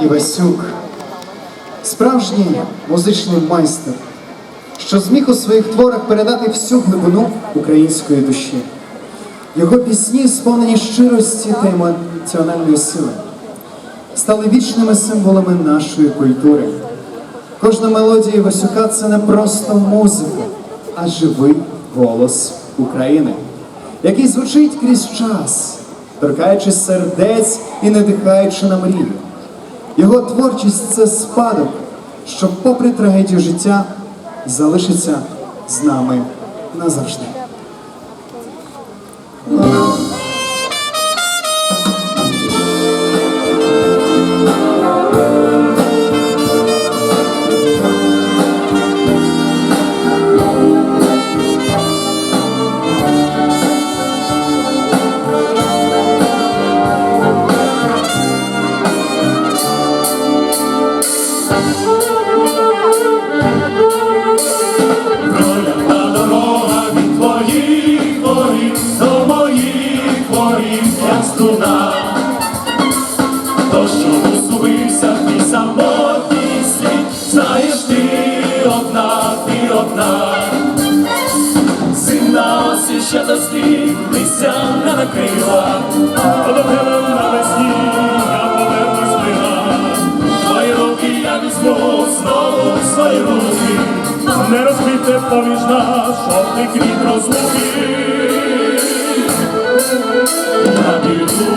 Івасюк, справжній музичний майстер, що зміг у своїх творах передати всю глибину української душі. Його пісні, сповнені щирості та емоціональної сили, стали вічними символами нашої культури. Кожна мелодія Івасюка це не просто музика, а живий голос України, який звучить крізь час, торкаючись сердець і надихаючи на мрію. Його творчість це спадок, що, попри трагедію життя, залишиться з нами назавжди. Ще дослід, листя не накрила, не розквіте поміж нас жовтий квіт розлуки. Я піду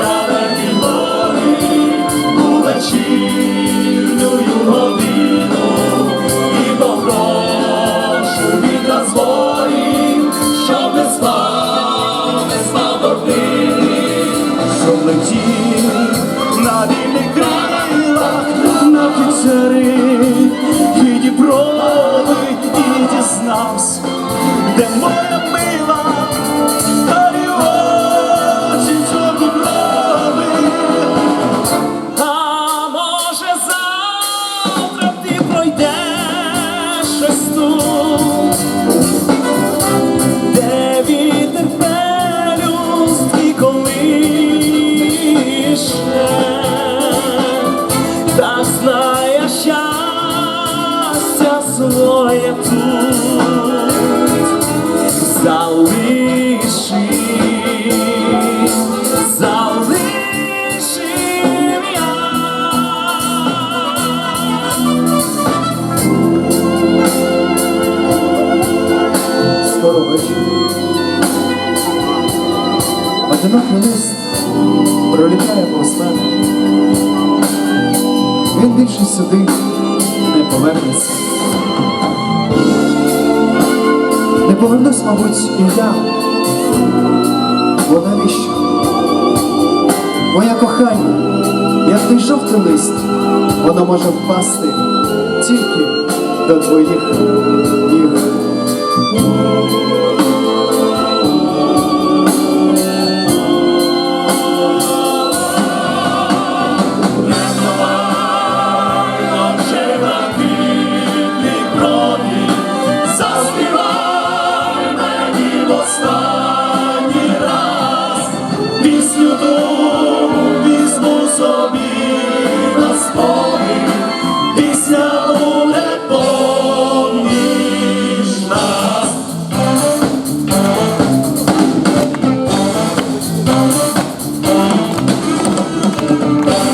на верхній горі у вечірню годину. І попрошу від розворі, щоб не спав, не спав щоб летів на вільних крилах the more Одинокий лист пролітає повз мене. Він більше сюди не повернеться. Не повернусь, мабуть, і я. Бо навіщо? Моє кохання, як той жовтий лист, воно може впасти тільки до твоїх ніг. Música